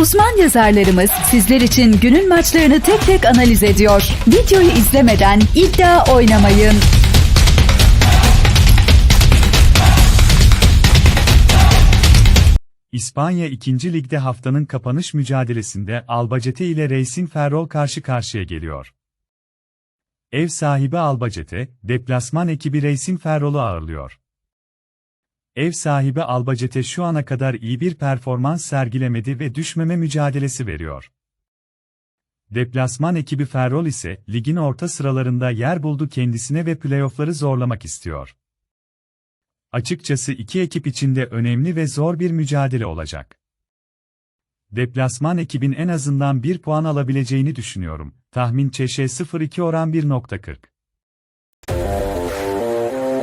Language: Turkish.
Uzman yazarlarımız sizler için günün maçlarını tek tek analiz ediyor. Videoyu izlemeden iddia oynamayın. İspanya 2. Lig'de haftanın kapanış mücadelesinde Albacete ile Racing Ferrol karşı karşıya geliyor. Ev sahibi Albacete, deplasman ekibi Racing Ferrol'u ağırlıyor. Ev sahibi Albacete şu ana kadar iyi bir performans sergilemedi ve düşmeme mücadelesi veriyor. Deplasman ekibi Ferrol ise ligin orta sıralarında yer buldu kendisine ve playoffları zorlamak istiyor. Açıkçası iki ekip içinde önemli ve zor bir mücadele olacak. Deplasman ekibin en azından bir puan alabileceğini düşünüyorum. Tahmin Çeşe 0-2 oran 1.40.